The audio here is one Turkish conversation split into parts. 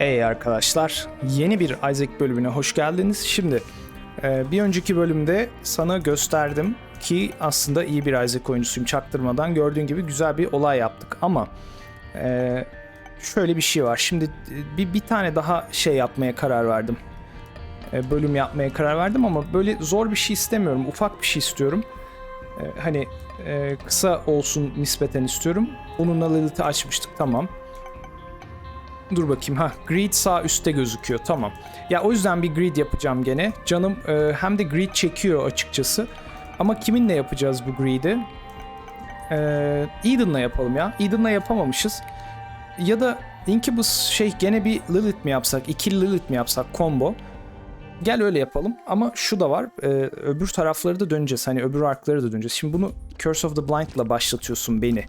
Hey arkadaşlar, yeni bir Isaac bölümüne hoş geldiniz. Şimdi e, bir önceki bölümde sana gösterdim ki aslında iyi bir Isaac oyuncusuyum çaktırmadan. Gördüğün gibi güzel bir olay yaptık ama e, şöyle bir şey var. Şimdi e, bir, bir tane daha şey yapmaya karar verdim. Bölüm yapmaya karar verdim ama böyle zor bir şey istemiyorum. Ufak bir şey istiyorum. Hani kısa olsun nispeten istiyorum. Onunla Lilith'i açmıştık tamam. Dur bakayım ha grid sağ üstte gözüküyor tamam. Ya o yüzden bir grid yapacağım gene. Canım e, hem de grid çekiyor açıkçası. Ama kiminle yapacağız bu grid'i? E, Eden'la yapalım ya. Eden'la yapamamışız. Ya da Incubus şey gene bir Lilith mi yapsak? İkili Lilith mi yapsak? Combo. Gel öyle yapalım ama şu da var. e, öbür tarafları da döneceğiz. Hani öbür arkları da döneceğiz. Şimdi bunu Curse of the Blind'la başlatıyorsun beni.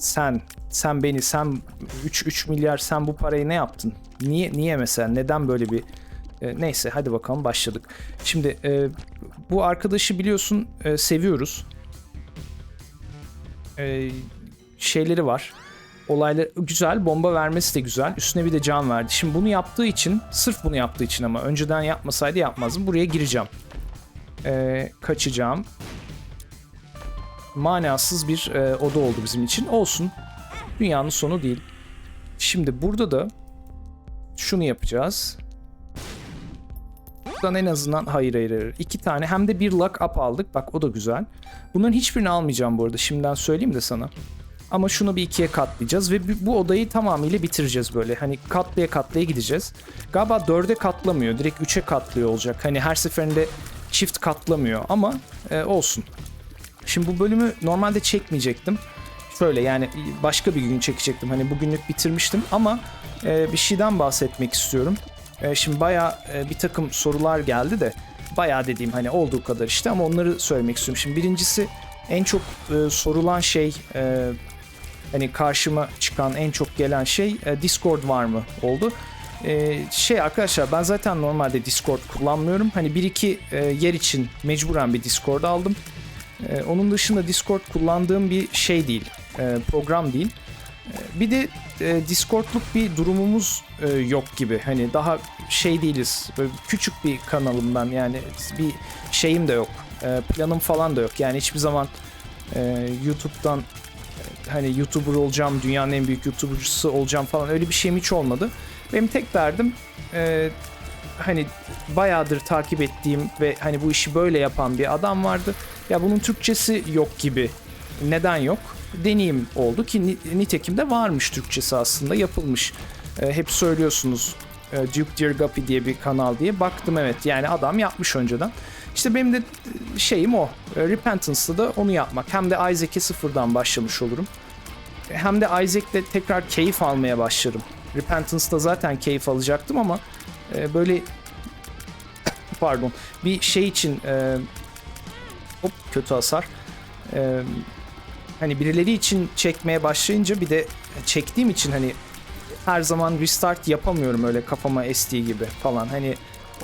Sen, sen beni, sen 3 3 milyar sen bu parayı ne yaptın? Niye niye mesela? Neden böyle bir e, neyse hadi bakalım başladık. Şimdi e, bu arkadaşı biliyorsun e, seviyoruz. E, şeyleri var. Olayları güzel, bomba vermesi de güzel. Üstüne bir de can verdi. Şimdi bunu yaptığı için, sırf bunu yaptığı için ama önceden yapmasaydı yapmazdım. Buraya gireceğim. E, kaçacağım manasız bir e, oda oldu bizim için. Olsun. Dünyanın sonu değil. Şimdi burada da şunu yapacağız. Buradan en azından hayır hayır hayır. İki tane hem de bir luck up aldık. Bak o da güzel. Bunların hiçbirini almayacağım bu arada. Şimdiden söyleyeyim de sana. Ama şunu bir ikiye katlayacağız ve bu- odayı tamamıyla bitireceğiz böyle. Hani katlaya katlaya gideceğiz. Galiba dörde katlamıyor. Direkt üçe katlıyor olacak. Hani her seferinde çift katlamıyor ama e, olsun. Şimdi bu bölümü normalde çekmeyecektim. Şöyle yani başka bir gün çekecektim. Hani bugünlük bitirmiştim ama e, bir şeyden bahsetmek istiyorum. E, şimdi bayağı e, bir takım sorular geldi de bayağı dediğim hani olduğu kadar işte ama onları söylemek istiyorum. Şimdi birincisi en çok e, sorulan şey e, hani karşıma çıkan en çok gelen şey e, Discord var mı oldu. E, şey arkadaşlar ben zaten normalde Discord kullanmıyorum. Hani bir iki e, yer için mecburen bir Discord aldım. Ee, onun dışında Discord kullandığım bir şey değil, e, program değil. Ee, bir de e, Discord'luk bir durumumuz e, yok gibi. Hani daha şey değiliz. Böyle küçük bir kanalım ben yani bir şeyim de yok. E, planım falan da yok. Yani hiçbir zaman e, YouTube'dan e, hani YouTuber olacağım, dünyanın en büyük YouTuber'cısı olacağım falan öyle bir şeyim hiç olmadı. Benim tek derdim e, hani bayağıdır takip ettiğim ve hani bu işi böyle yapan bir adam vardı. Ya bunun Türkçesi yok gibi. Neden yok? Deneyim oldu ki ni- nitekim de varmış Türkçesi aslında yapılmış. E, hep söylüyorsunuz e, Duke Guppy diye bir kanal diye. Baktım evet yani adam yapmış önceden. İşte benim de e, şeyim o. E, Repentance'da da onu yapmak. Hem de Isaac'e sıfırdan başlamış olurum. Hem de Isaac'le tekrar keyif almaya başlarım. Repentance'da zaten keyif alacaktım ama e, böyle pardon bir şey için hop kötü hasar. E, hani birileri için çekmeye başlayınca bir de çektiğim için hani her zaman restart yapamıyorum öyle kafama estiği gibi falan. Hani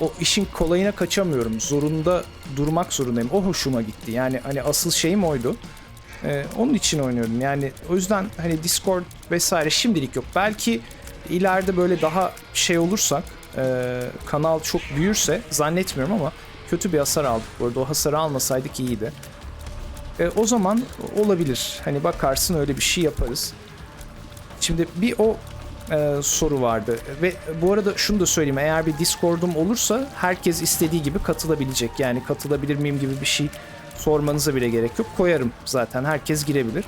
o işin kolayına kaçamıyorum. Zorunda durmak zorundayım. O hoşuma gitti. Yani hani asıl şeyim oydu. Ee, onun için oynuyorum. Yani o yüzden hani Discord vesaire şimdilik yok. Belki ileride böyle daha şey olursak e, kanal çok büyürse zannetmiyorum ama kötü bir hasar aldık bu arada. O hasarı almasaydık iyiydi. E, o zaman olabilir. Hani bakarsın öyle bir şey yaparız. Şimdi bir o e, soru vardı. Ve bu arada şunu da söyleyeyim. Eğer bir Discord'um olursa herkes istediği gibi katılabilecek. Yani katılabilir miyim gibi bir şey sormanıza bile gerek yok. Koyarım zaten. Herkes girebilir.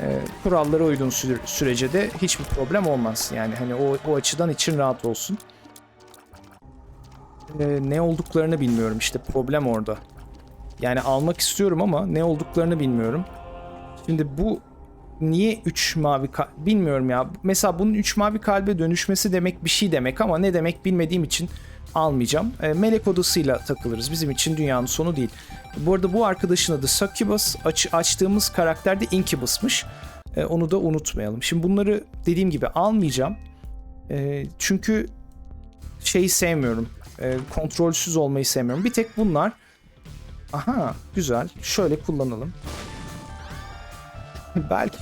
E, kurallara uygun süre- sürece de hiçbir problem olmaz. Yani hani o, o açıdan için rahat olsun. E, ne olduklarını bilmiyorum işte problem orada. Yani almak istiyorum ama ne olduklarını bilmiyorum. Şimdi bu niye 3 mavi kal- bilmiyorum ya. Mesela bunun 3 mavi kalbe dönüşmesi demek bir şey demek ama ne demek bilmediğim için almayacağım. E, melek odasıyla takılırız. Bizim için dünyanın sonu değil. Bu arada bu arkadaşın adı Succubus. Aç, açtığımız karakter de Incubus'mış. E, onu da unutmayalım. Şimdi bunları dediğim gibi almayacağım. E, çünkü şeyi sevmiyorum. E, kontrolsüz olmayı sevmiyorum. Bir tek bunlar. Aha güzel. Şöyle kullanalım. belki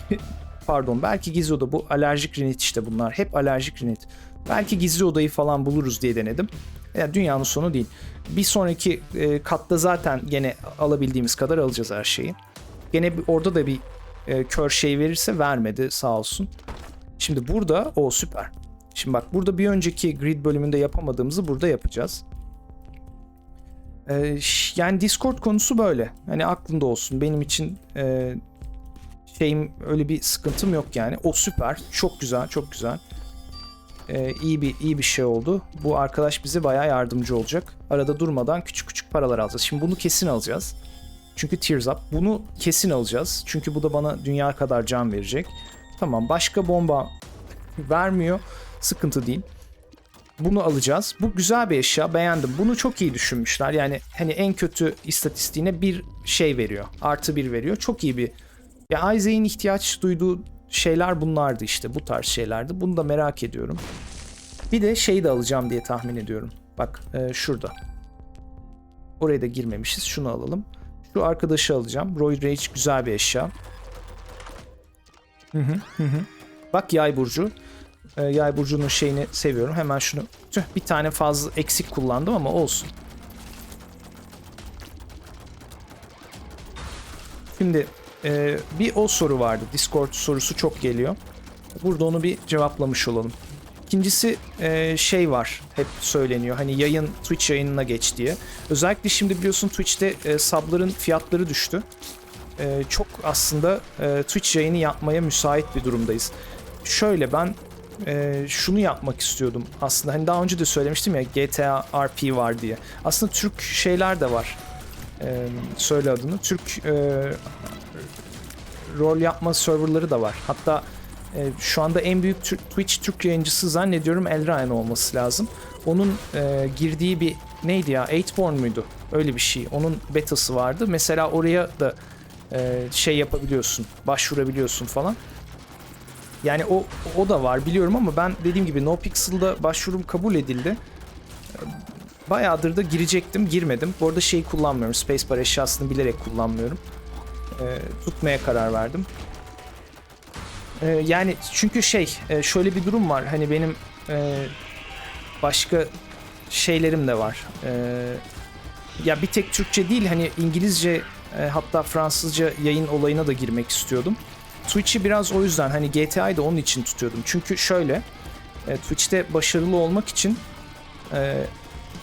pardon belki Gizo'da bu alerjik rinit işte bunlar. Hep alerjik rinit. Belki gizli odayı falan buluruz diye denedim. Ya dünyanın sonu değil. Bir sonraki e, katta zaten gene alabildiğimiz kadar alacağız her şeyi. Gene orada da bir e, kör şey verirse vermedi sağ olsun. Şimdi burada o süper. Şimdi bak burada bir önceki grid bölümünde yapamadığımızı burada yapacağız. Ee, yani Discord konusu böyle. Hani aklında olsun. Benim için e, şeyim öyle bir sıkıntım yok yani. O süper. Çok güzel, çok güzel. Ee, iyi bir iyi bir şey oldu. Bu arkadaş bize bayağı yardımcı olacak. Arada durmadan küçük küçük paralar alacağız. Şimdi bunu kesin alacağız. Çünkü Tears Up. Bunu kesin alacağız. Çünkü bu da bana dünya kadar can verecek. Tamam başka bomba vermiyor. Sıkıntı değil. Bunu alacağız. Bu güzel bir eşya. Beğendim. Bunu çok iyi düşünmüşler. Yani hani en kötü istatistiğine bir şey veriyor. Artı bir veriyor. Çok iyi bir... Ya Isaac'in ihtiyaç duyduğu şeyler bunlardı işte. Bu tarz şeylerdi. Bunu da merak ediyorum. Bir de şeyi de alacağım diye tahmin ediyorum. Bak e, şurada. Oraya da girmemişiz. Şunu alalım. Şu arkadaşı alacağım. Roy Rage güzel bir eşya. Bak yay burcu. Ee, yay burcunun şeyini seviyorum. Hemen şunu tüh, bir tane fazla eksik kullandım ama olsun. Şimdi e, bir o soru vardı. Discord sorusu çok geliyor. Burada onu bir cevaplamış olalım. İkincisi e, şey var hep söyleniyor hani yayın Twitch yayınına geç diye. Özellikle şimdi biliyorsun Twitch'te e, subların fiyatları düştü. E, çok aslında e, Twitch yayını yapmaya müsait bir durumdayız. Şöyle ben e, şunu yapmak istiyordum aslında hani daha önce de söylemiştim ya GTA RP var diye. Aslında Türk şeyler de var. E, söyle adını. Türk e, rol yapma serverları da var. Hatta e, şu anda en büyük Twitch Türk yayıncısı zannediyorum Elrayan olması lazım. Onun e, girdiği bir neydi ya? Eightborn muydu? Öyle bir şey. Onun betası vardı. Mesela oraya da e, şey yapabiliyorsun, başvurabiliyorsun falan. Yani o o da var biliyorum ama ben dediğim gibi NoPixel'da başvurum kabul edildi. Bayağıdır da girecektim, girmedim. Bu arada şeyi kullanmıyorum. Spacebar eşyasını bilerek kullanmıyorum. E, tutmaya karar verdim. E, yani çünkü şey, e, şöyle bir durum var. Hani benim e, başka şeylerim de var. E, ya bir tek Türkçe değil hani İngilizce e, hatta Fransızca yayın olayına da girmek istiyordum. Twitch'i biraz o yüzden hani GTA'yı da onun için tutuyordum. Çünkü şöyle e, Twitch'te başarılı olmak için e,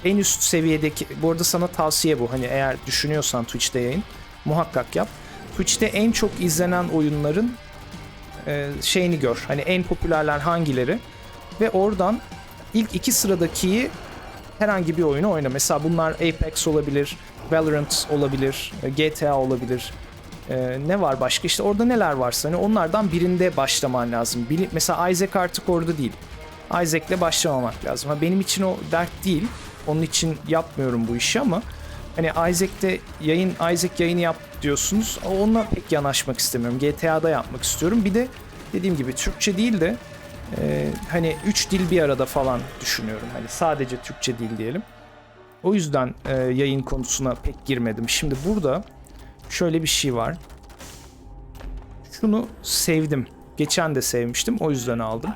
en üst seviyedeki bu arada sana tavsiye bu. Hani eğer düşünüyorsan Twitch'te yayın muhakkak yap. Twitch'te en çok izlenen oyunların e, şeyini gör. Hani en popülerler hangileri ve oradan ilk iki sıradakiyi herhangi bir oyunu oyna. Mesela bunlar Apex olabilir, Valorant olabilir, e, GTA olabilir. E, ne var başka? İşte orada neler varsa hani onlardan birinde başlaman lazım. Bili- Mesela Isaac artık orada değil. Isaac'le başlamamak lazım. Ha, benim için o dert değil. Onun için yapmıyorum bu işi ama hani Isaac'te yayın Isaac yayını yap diyorsunuz. Onunla pek yanaşmak istemiyorum. GTA'da yapmak istiyorum. Bir de dediğim gibi Türkçe değil de e, hani üç dil bir arada falan düşünüyorum. Hani sadece Türkçe dil diyelim. O yüzden e, yayın konusuna pek girmedim. Şimdi burada şöyle bir şey var. Şunu sevdim. Geçen de sevmiştim. O yüzden aldım.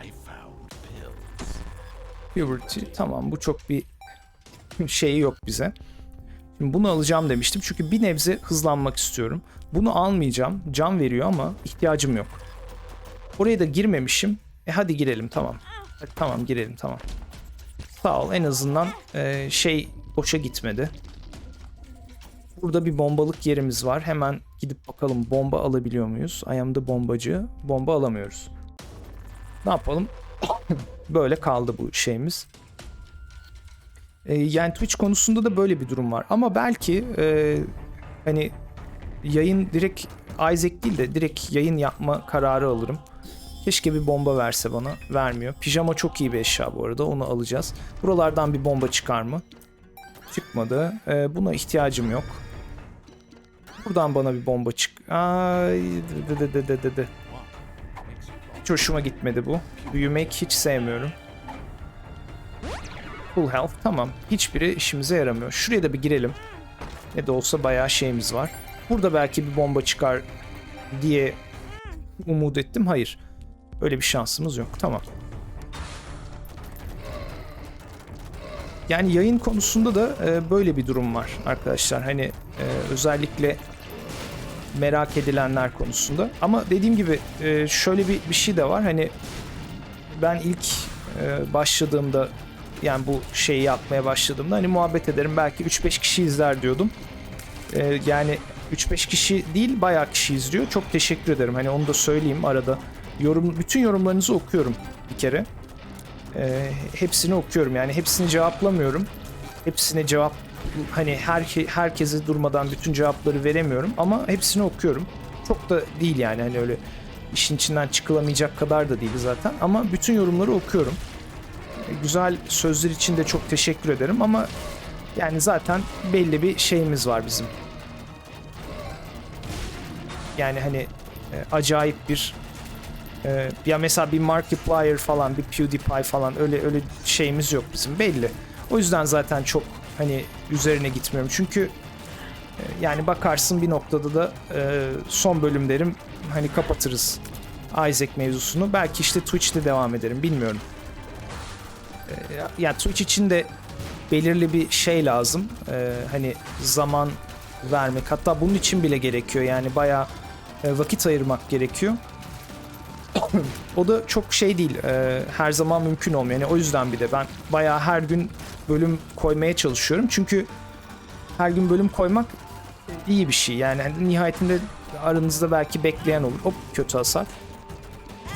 Puberty. Tamam bu çok bir şeyi yok bize. Şimdi bunu alacağım demiştim. Çünkü bir nebze hızlanmak istiyorum. Bunu almayacağım. Can veriyor ama ihtiyacım yok. Oraya da girmemişim. E hadi girelim tamam. Hadi, tamam girelim tamam. Sağ ol en azından e, şey boşa gitmedi. Burada bir bombalık yerimiz var. Hemen gidip bakalım bomba alabiliyor muyuz? The bombacı. Bomba alamıyoruz. Ne yapalım? Böyle kaldı bu şeyimiz. E, yani Twitch konusunda da böyle bir durum var. Ama belki e, hani yayın direkt Isaac değil de direkt yayın yapma kararı alırım. Keşke bir bomba verse bana. Vermiyor. Pijama çok iyi bir eşya bu arada. Onu alacağız. Buralardan bir bomba çıkar mı? Çıkmadı. Ee, buna ihtiyacım yok. Buradan bana bir bomba çık. Ay, dı dı dı dı dı dı. Hiç hoşuma gitmedi bu. Büyümek hiç sevmiyorum. Full health tamam. Hiçbiri işimize yaramıyor. Şuraya da bir girelim. Ne de olsa bayağı şeyimiz var. Burada belki bir bomba çıkar diye umut ettim. Hayır. Öyle bir şansımız yok. Tamam. Yani yayın konusunda da e, böyle bir durum var arkadaşlar. Hani e, özellikle merak edilenler konusunda. Ama dediğim gibi e, şöyle bir, bir şey de var. Hani ben ilk e, başladığımda yani bu şeyi yapmaya başladığımda hani muhabbet ederim belki 3-5 kişi izler diyordum. E, yani 3-5 kişi değil bayağı kişi izliyor. Çok teşekkür ederim. Hani onu da söyleyeyim arada. Yorum bütün yorumlarınızı okuyorum bir kere. E, hepsini okuyorum. Yani hepsini cevaplamıyorum. Hepsine cevap hani her herkese durmadan bütün cevapları veremiyorum ama hepsini okuyorum. Çok da değil yani hani öyle işin içinden çıkılamayacak kadar da değil zaten ama bütün yorumları okuyorum. E, Güzel sözler için de çok teşekkür ederim ama yani zaten belli bir şeyimiz var bizim. Yani hani e, acayip bir e, ya mesela bir Markiplier falan bir PewDiePie falan öyle öyle şeyimiz yok bizim belli. O yüzden zaten çok hani üzerine gitmiyorum. Çünkü e, yani bakarsın bir noktada da e, son bölümlerim hani kapatırız Isaac mevzusunu. Belki işte Twitch'te devam ederim bilmiyorum. E, ya- Twitch için de belirli bir şey lazım. Hani zaman vermek. Hatta bunun için bile gerekiyor. Yani bayağı vakit ayırmak gerekiyor. O da çok şey değil. e, her zaman mümkün olmuyor. Yani o yüzden bir de ben bayağı her gün bölüm koymaya çalışıyorum. Çünkü her gün bölüm koymak iyi bir şey. Yani nihayetinde aranızda belki bekleyen olur. Hop kötü hasar.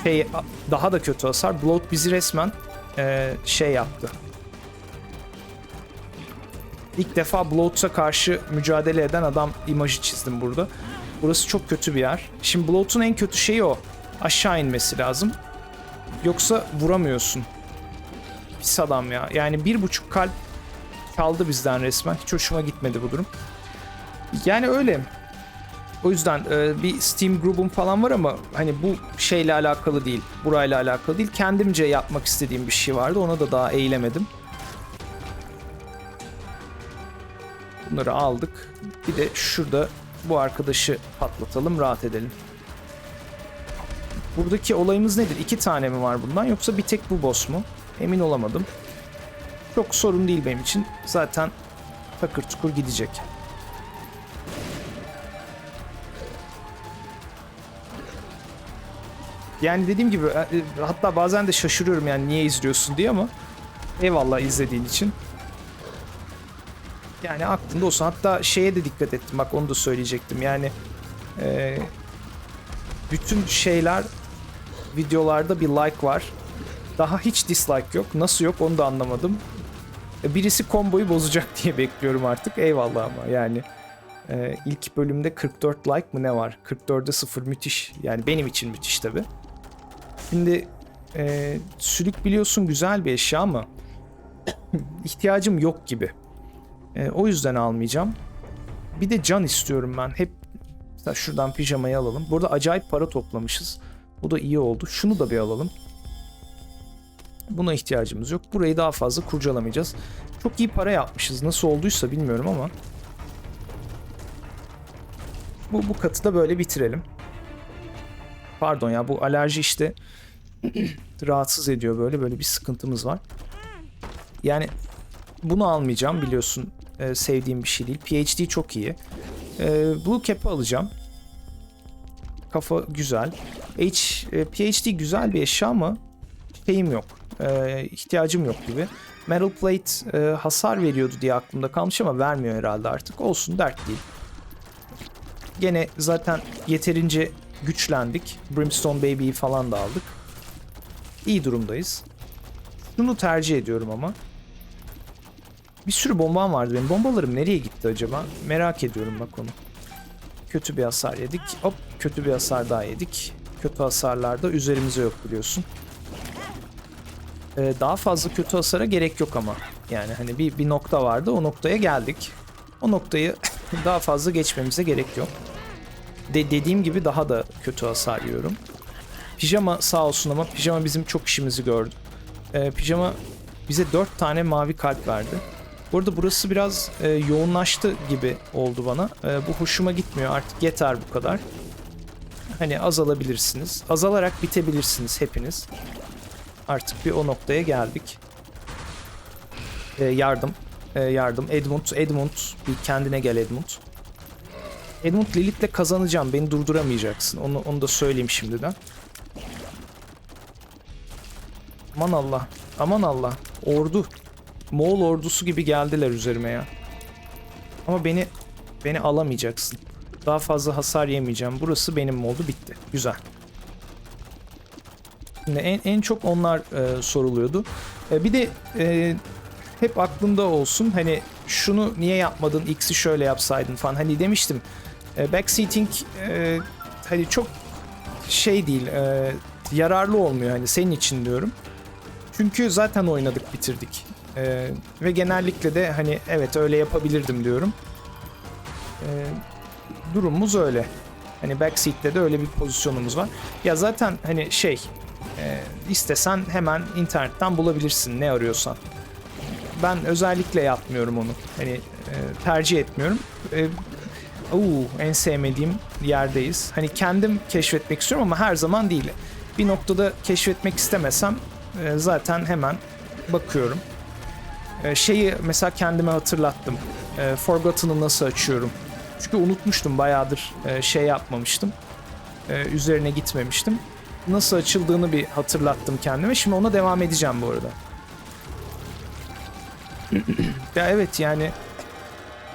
Şey, daha da kötü hasar. Bloat bizi resmen e, şey yaptı. İlk defa Bloat'a karşı mücadele eden adam imajı çizdim burada. Burası çok kötü bir yer. Şimdi Bloat'un en kötü şeyi o. Aşağı inmesi lazım. Yoksa vuramıyorsun. Pis adam ya. Yani bir buçuk kalp çaldı bizden resmen. Hiç hoşuma gitmedi bu durum. Yani öyle. O yüzden e, bir Steam grubum falan var ama hani bu şeyle alakalı değil. Burayla alakalı değil. Kendimce yapmak istediğim bir şey vardı. Ona da daha eğilemedim. Bunları aldık. Bir de şurada bu arkadaşı patlatalım, rahat edelim. Buradaki olayımız nedir? İki tane mi var bundan yoksa bir tek bu boss mu? Emin olamadım. Çok sorun değil benim için. Zaten takır tukur gidecek. Yani dediğim gibi e, e, hatta bazen de şaşırıyorum yani niye izliyorsun diye ama eyvallah izlediğin için. Yani aklında olsun. Hatta şeye de dikkat ettim bak onu da söyleyecektim. Yani e, bütün şeyler videolarda bir like var. Daha hiç dislike yok. Nasıl yok onu da anlamadım. E, Birisi komboyu bozacak diye bekliyorum artık. Eyvallah ama yani. e, ilk bölümde 44 like mı ne var? 44'e 0 müthiş. Yani benim için müthiş tabi. Şimdi e, sülük biliyorsun güzel bir eşya ama ihtiyacım yok gibi. E, o yüzden almayacağım. Bir de can istiyorum ben. Hep şuradan pijamayı alalım. Burada acayip para toplamışız. Bu da iyi oldu. Şunu da bir alalım. Buna ihtiyacımız yok. Burayı daha fazla kurcalamayacağız. Çok iyi para yapmışız. Nasıl olduysa bilmiyorum ama. Bu, bu katı da böyle bitirelim. Pardon ya bu alerji işte rahatsız ediyor böyle. Böyle bir sıkıntımız var. Yani bunu almayacağım biliyorsun. Ee, sevdiğim bir şey değil. PhD çok iyi. Ee, Blue Cap'ı alacağım. Kafa güzel. H, e, PhD güzel bir eşya ama şeyim yok. Ee, ihtiyacım yok gibi. Metal Plate e, hasar veriyordu diye aklımda kalmış ama vermiyor herhalde artık. Olsun dert değil. Gene zaten yeterince güçlendik. Brimstone Baby'yi falan da aldık. İyi durumdayız. Şunu tercih ediyorum ama. Bir sürü bombam vardı benim. Bombalarım nereye gitti acaba? Merak ediyorum bak onu. Kötü bir hasar yedik. Hop kötü bir hasar daha yedik. Kötü hasarlar da üzerimize yok biliyorsun. Ee, daha fazla kötü hasara gerek yok ama. Yani hani bir, bir nokta vardı o noktaya geldik. O noktayı daha fazla geçmemize gerek yok. De dediğim gibi daha da kötü hasar yiyorum. Pijama sağ olsun ama pijama bizim çok işimizi gördü. Ee, pijama bize 4 tane mavi kalp verdi. Bu arada burası biraz e, yoğunlaştı gibi oldu bana. E, bu hoşuma gitmiyor artık yeter bu kadar. Hani azalabilirsiniz. Azalarak bitebilirsiniz hepiniz. Artık bir o noktaya geldik. Ee, yardım. Ee, yardım. Edmund. Edmund. Bir kendine gel Edmund. Edmund Lilith'le kazanacağım. Beni durduramayacaksın. Onu, onu da söyleyeyim şimdiden. Aman Allah. Aman Allah. Ordu. Moğol ordusu gibi geldiler üzerime ya. Ama beni beni alamayacaksın. Daha fazla hasar yemeyeceğim. Burası benim oldu. Bitti. Güzel. Şimdi en, en çok onlar e, soruluyordu. E, bir de e, hep aklımda olsun hani şunu niye yapmadın X'i şöyle yapsaydın falan hani demiştim e, backseating e, hani çok şey değil e, yararlı olmuyor hani senin için diyorum. Çünkü zaten oynadık bitirdik. E, ve genellikle de hani evet öyle yapabilirdim diyorum. E, durumumuz öyle. Hani backseat'te de öyle bir pozisyonumuz var. Ya zaten hani şey e, istesen hemen internetten bulabilirsin ne arıyorsan. Ben özellikle yapmıyorum onu. Hani e, tercih etmiyorum. E, uu, en sevmediğim yerdeyiz. Hani kendim keşfetmek istiyorum ama her zaman değil. Bir noktada keşfetmek istemesem e, zaten hemen bakıyorum. E, şeyi mesela kendime hatırlattım. E, Forgotten'ı nasıl açıyorum? Çünkü unutmuştum bayağıdır e, şey yapmamıştım. E, üzerine gitmemiştim. Nasıl açıldığını bir hatırlattım kendime. Şimdi ona devam edeceğim bu arada. ya evet yani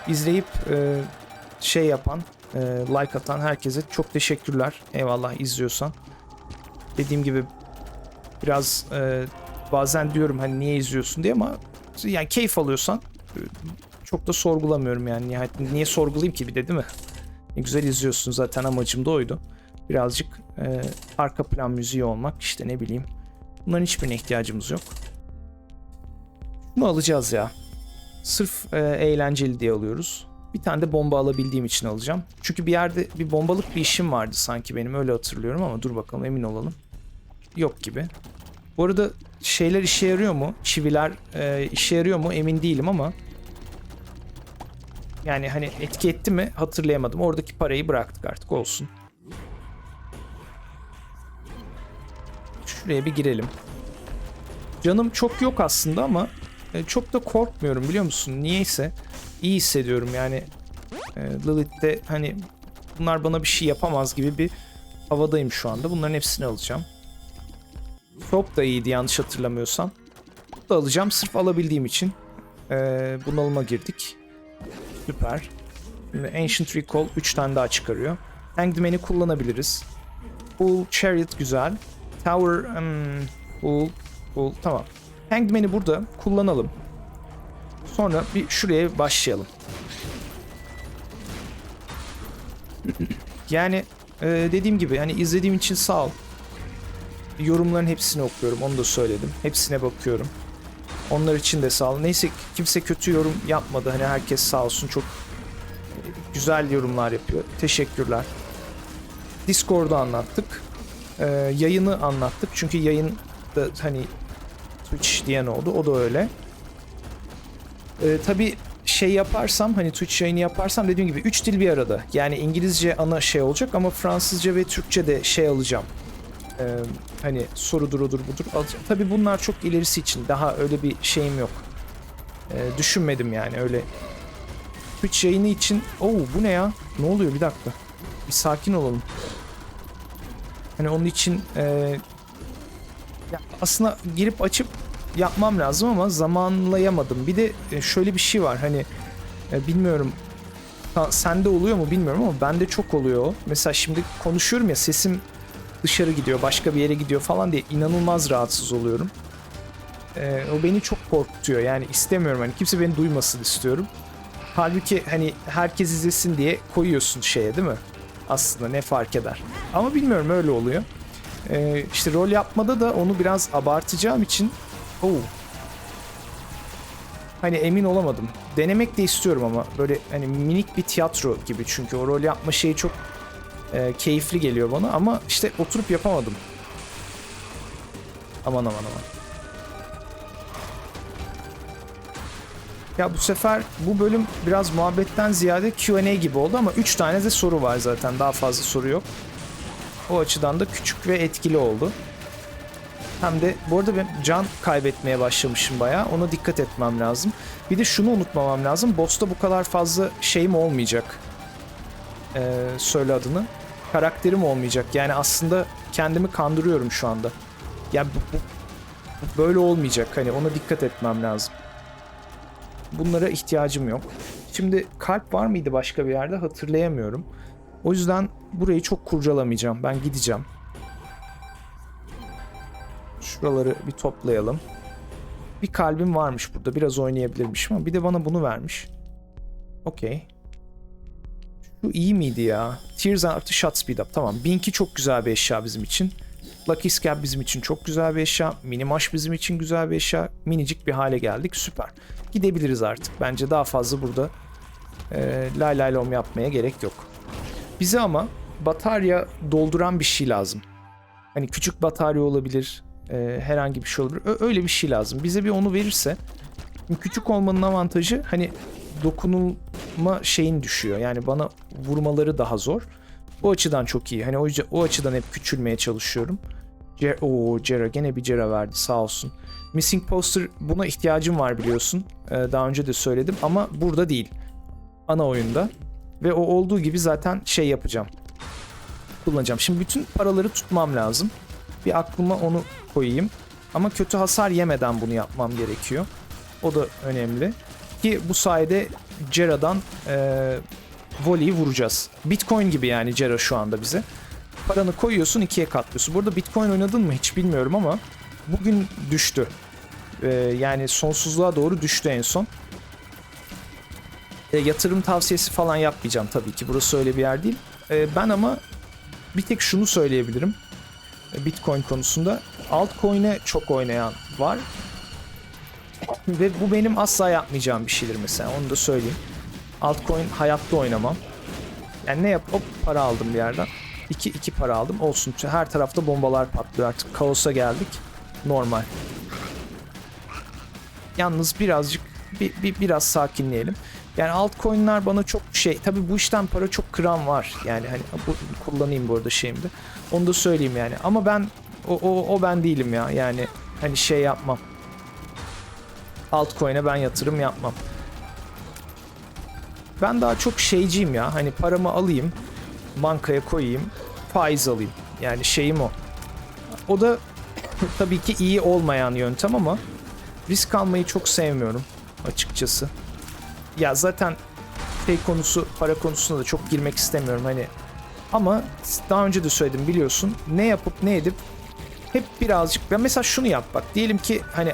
izleyip e, şey yapan, like atan herkese çok teşekkürler. Eyvallah izliyorsan. Dediğim gibi biraz bazen diyorum hani niye izliyorsun diye ama yani keyif alıyorsan çok da sorgulamıyorum yani. Nihayet niye sorgulayayım ki bir de değil mi? Ne güzel izliyorsun zaten amacım da oydu. Birazcık e, arka plan müziği olmak işte ne bileyim. Bunların hiçbirine ihtiyacımız yok. Bunu alacağız ya. Sırf e, eğlenceli diye alıyoruz. Bir tane de bomba alabildiğim için alacağım. Çünkü bir yerde bir bombalık bir işim vardı sanki benim öyle hatırlıyorum ama dur bakalım emin olalım. Yok gibi. Bu arada şeyler işe yarıyor mu? Çiviler e, işe yarıyor mu emin değilim ama yani hani etki etti mi hatırlayamadım. Oradaki parayı bıraktık artık olsun. Şuraya bir girelim. Canım çok yok aslında ama e, çok da korkmuyorum biliyor musun? Niyeyse iyi hissediyorum yani. E, Lilith'te hani bunlar bana bir şey yapamaz gibi bir havadayım şu anda. Bunların hepsini alacağım. Çok da iyiydi yanlış hatırlamıyorsam. Bu da alacağım sırf alabildiğim için. E, bunalıma girdik. Süper. Ancient Recall 3 tane daha çıkarıyor. Hangman'i kullanabiliriz. Bull Chariot güzel. Tower hmm, Bull Bull tamam. Hangman'i burada kullanalım. Sonra bir şuraya başlayalım. Yani e, dediğim gibi hani izlediğim için sağ ol. Yorumların hepsini okuyorum onu da söyledim. Hepsine bakıyorum. Onlar için de sağ ol. Neyse kimse kötü yorum yapmadı. Hani herkes sağ olsun çok güzel yorumlar yapıyor. Teşekkürler. Discord'u anlattık. Ee, yayını anlattık. Çünkü yayın da hani Twitch diyen oldu. O da öyle. Ee, tabii şey yaparsam hani Twitch yayını yaparsam dediğim gibi 3 dil bir arada. Yani İngilizce ana şey olacak ama Fransızca ve Türkçe de şey alacağım. Ee, hani sorudur odur budur. Tabii bunlar çok ilerisi için. Daha öyle bir şeyim yok. Ee, düşünmedim yani öyle. Twitch yayını için... Oo bu ne ya? Ne oluyor bir dakika. Bir sakin olalım. Hani onun için e, ya aslında girip açıp yapmam lazım ama zamanlayamadım. Bir de e, şöyle bir şey var hani e, bilmiyorum sende oluyor mu bilmiyorum ama bende çok oluyor. Mesela şimdi konuşuyorum ya sesim dışarı gidiyor başka bir yere gidiyor falan diye inanılmaz rahatsız oluyorum. E, o beni çok korkutuyor yani istemiyorum hani kimse beni duymasın istiyorum. Halbuki hani herkes izlesin diye koyuyorsun şeye değil mi? Aslında ne fark eder. Ama bilmiyorum öyle oluyor. Ee, işte rol yapmada da onu biraz abartacağım için oh. Hani emin olamadım. Denemek de istiyorum ama böyle hani minik bir tiyatro gibi çünkü o rol yapma şeyi çok e, keyifli geliyor bana ama işte oturup yapamadım. Aman aman aman. Ya bu sefer bu bölüm biraz muhabbetten ziyade Q&A gibi oldu ama 3 tane de soru var zaten. Daha fazla soru yok. O açıdan da küçük ve etkili oldu. hem de bu arada ben can kaybetmeye başlamışım bayağı. Ona dikkat etmem lazım. Bir de şunu unutmamam lazım. Boss'ta bu kadar fazla şeyim olmayacak. Ee, söyle adını. Karakterim olmayacak. Yani aslında kendimi kandırıyorum şu anda. Yani bu, bu- böyle olmayacak. Hani ona dikkat etmem lazım. Bunlara ihtiyacım yok. Şimdi kalp var mıydı başka bir yerde hatırlayamıyorum. O yüzden burayı çok kurcalamayacağım. Ben gideceğim. Şuraları bir toplayalım. Bir kalbim varmış burada. Biraz oynayabilirmişim ama bir de bana bunu vermiş. Okey. Şu iyi miydi ya? Tears artı shot speed up. Tamam. Binky çok güzel bir eşya bizim için. Lucky Scab bizim için çok güzel bir eşya. Minimash bizim için güzel bir eşya. Minicik bir hale geldik. Süper. Gidebiliriz artık. Bence daha fazla burada e, lay lay lom yapmaya gerek yok. Bize ama batarya dolduran bir şey lazım. Hani küçük batarya olabilir. e, herhangi bir şey olabilir. Ö- öyle bir şey lazım. Bize bir onu verirse küçük olmanın avantajı hani dokunulma şeyin düşüyor. Yani bana vurmaları daha zor. O açıdan çok iyi. Hani o, o açıdan hep küçülmeye çalışıyorum. Ce Oo, Jera gene bir Jera verdi sağ olsun. Missing Poster buna ihtiyacım var biliyorsun. Ee, daha önce de söyledim ama burada değil. Ana oyunda. Ve o olduğu gibi zaten şey yapacağım. Kullanacağım. Şimdi bütün paraları tutmam lazım. Bir aklıma onu koyayım. Ama kötü hasar yemeden bunu yapmam gerekiyor. O da önemli. Ki bu sayede Cera'dan e, voleyi vuracağız. Bitcoin gibi yani Cera şu anda bize. Paranı koyuyorsun ikiye katlıyorsun. Burada Bitcoin oynadın mı hiç bilmiyorum ama bugün düştü. E, yani sonsuzluğa doğru düştü en son. E, yatırım tavsiyesi falan yapmayacağım tabii ki. Burası öyle bir yer değil. E, ben ama bir tek şunu söyleyebilirim. E, Bitcoin konusunda. Altcoin'e çok oynayan var. Ve bu benim asla yapmayacağım bir şeydir mesela. Onu da söyleyeyim. Altcoin hayatta oynamam. Yani ne yap? Hop para aldım bir yerden. İki, iki para aldım. Olsun. Her tarafta bombalar patlıyor artık. Kaosa geldik. Normal. Yalnız birazcık bir, bir, biraz sakinleyelim. Yani altcoin'ler bana çok şey tabii bu işten para çok kıran var. Yani hani bu kullanayım bu arada şeyimde. Onu da söyleyeyim yani. Ama ben o, o, o ben değilim ya. Yani hani şey yapmam. Altcoin'e ben yatırım yapmam. Ben daha çok şeyciyim ya. Hani paramı alayım, bankaya koyayım, faiz alayım. Yani şeyim o. O da tabii ki iyi olmayan yöntem ama risk almayı çok sevmiyorum açıkçası. Ya zaten şey konusu, para konusuna da çok girmek istemiyorum hani. Ama daha önce de söyledim biliyorsun. Ne yapıp ne edip hep birazcık ben mesela şunu yap bak diyelim ki hani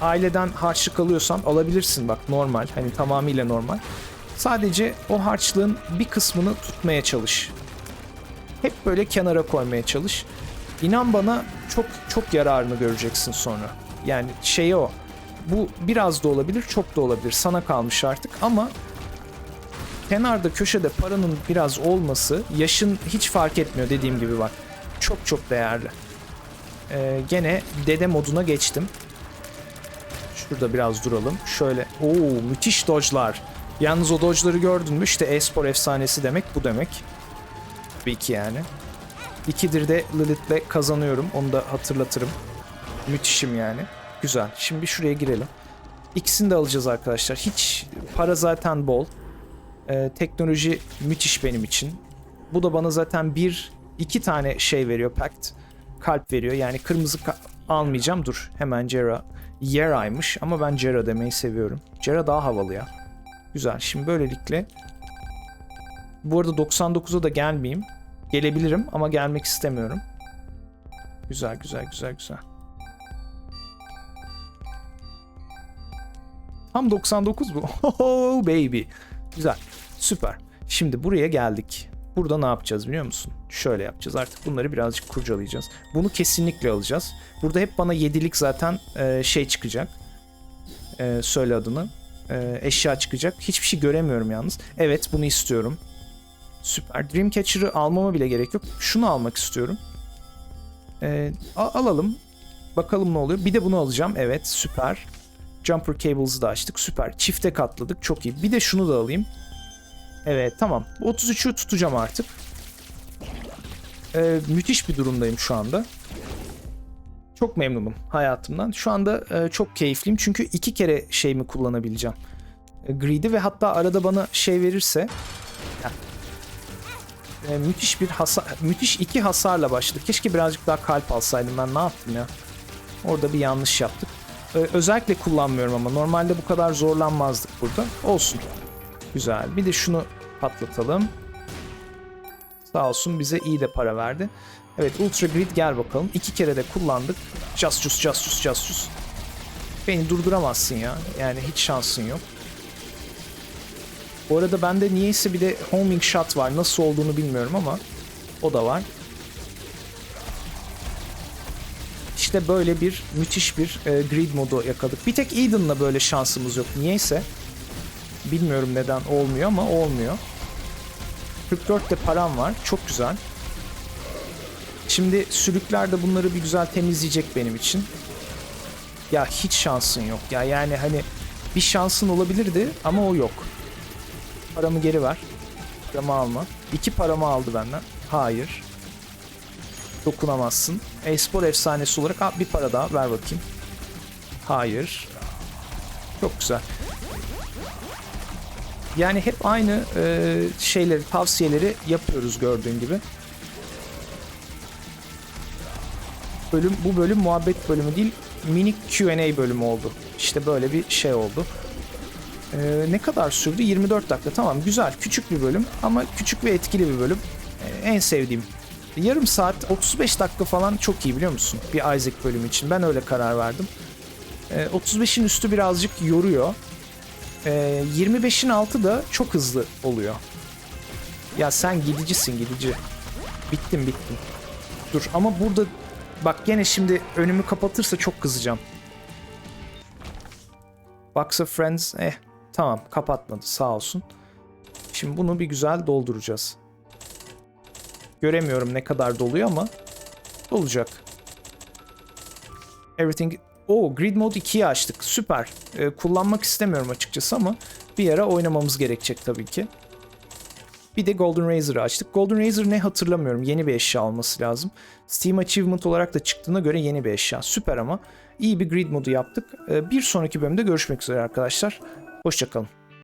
aileden harçlık alıyorsan alabilirsin bak normal hani tamamıyla normal. Sadece o harçlığın bir kısmını tutmaya çalış. Hep böyle kenara koymaya çalış. İnan bana çok çok yararını göreceksin sonra. Yani şey o. Bu biraz da olabilir, çok da olabilir. Sana kalmış artık ama kenarda köşede paranın biraz olması yaşın hiç fark etmiyor dediğim gibi bak. Çok çok değerli. Ee, gene dede moduna geçtim. Şurada biraz duralım. Şöyle. Oo müthiş dodge'lar. Yalnız o dodge'ları gördün mü? İşte e-spor efsanesi demek bu demek. Tabii ki yani. İkidir de Lilith'le kazanıyorum. Onu da hatırlatırım. Müthişim yani. Güzel. Şimdi şuraya girelim. İkisini de alacağız arkadaşlar. Hiç para zaten bol. Ee, teknoloji müthiş benim için. Bu da bana zaten bir, iki tane şey veriyor pact. Kalp veriyor. Yani kırmızı ka- almayacağım. Dur hemen Jera. Yera'ymış ama ben Jera demeyi seviyorum. Jera daha havalı ya. Güzel. Şimdi böylelikle bu arada 99'a da gelmeyeyim. Gelebilirim ama gelmek istemiyorum. Güzel güzel güzel güzel. Tam 99 bu. Oh baby. Güzel. Süper. Şimdi buraya geldik. Burada ne yapacağız biliyor musun? Şöyle yapacağız. Artık bunları birazcık kurcalayacağız. Bunu kesinlikle alacağız. Burada hep bana yedilik zaten e, şey çıkacak. E, söyle adını. E, eşya çıkacak. Hiçbir şey göremiyorum yalnız. Evet bunu istiyorum. Süper. Dreamcatcher'ı almama bile gerek yok. Şunu almak istiyorum. E, alalım. Bakalım ne oluyor. Bir de bunu alacağım. Evet süper. Jumper cables'ı da açtık. Süper. Çifte katladık. Çok iyi. Bir de şunu da alayım. Evet tamam. 33'ü tutacağım artık. Ee, müthiş bir durumdayım şu anda. Çok memnunum hayatımdan. Şu anda e, çok keyifliyim çünkü iki kere şeyimi kullanabileceğim. E, Greed'i ve hatta arada bana şey verirse. E, müthiş bir hasar, müthiş iki hasarla başladık. Keşke birazcık daha kalp alsaydım ben ne yaptım ya. Orada bir yanlış yaptık. E, özellikle kullanmıyorum ama normalde bu kadar zorlanmazdık burada. Olsun. Güzel. Bir de şunu patlatalım. Sağ olsun bize iyi de para verdi. Evet Ultra Grid gel bakalım. İki kere de kullandık. Casus casus casus. Beni durduramazsın ya. Yani hiç şansın yok. Bu arada bende niyeyse bir de homing shot var. Nasıl olduğunu bilmiyorum ama o da var. İşte böyle bir müthiş bir e, grid modu yakaladık. Bir tek Eden'la böyle şansımız yok. Niyeyse. Bilmiyorum neden olmuyor ama olmuyor. 44 de param var. Çok güzel. Şimdi sülükler de bunları bir güzel temizleyecek benim için. Ya hiç şansın yok. Ya yani hani bir şansın olabilirdi ama o yok. Paramı geri ver. Paramı alma. İki paramı aldı benden. Hayır. Dokunamazsın. E-spor efsanesi olarak bir para daha ver bakayım. Hayır. Çok güzel. Yani hep aynı e, şeyleri, tavsiyeleri yapıyoruz gördüğün gibi. Bölüm bu bölüm muhabbet bölümü değil, minik Q&A bölümü oldu. İşte böyle bir şey oldu. Ee, ne kadar sürdü? 24 dakika. Tamam güzel. Küçük bir bölüm ama küçük ve etkili bir bölüm. Ee, en sevdiğim. Yarım saat 35 dakika falan çok iyi biliyor musun? Bir Isaac bölümü için. Ben öyle karar verdim. Ee, 35'in üstü birazcık yoruyor. Ee, 25'in altı da çok hızlı oluyor. Ya sen gidicisin gidici. Bittim bittim. Dur ama burada bak gene şimdi önümü kapatırsa çok kızacağım. Box of Friends eh tamam kapatmadı sağ olsun. Şimdi bunu bir güzel dolduracağız. Göremiyorum ne kadar doluyor ama dolacak. Everything o Grid Mode 2'yi açtık. Süper. Ee, kullanmak istemiyorum açıkçası ama bir ara oynamamız gerekecek tabii ki. Bir de Golden Razor'ı açtık. Golden Razor ne hatırlamıyorum. Yeni bir eşya olması lazım. Steam Achievement olarak da çıktığına göre yeni bir eşya. Süper ama. İyi bir grid modu yaptık. Ee, Bir sonraki bölümde görüşmek üzere arkadaşlar. Hoşçakalın.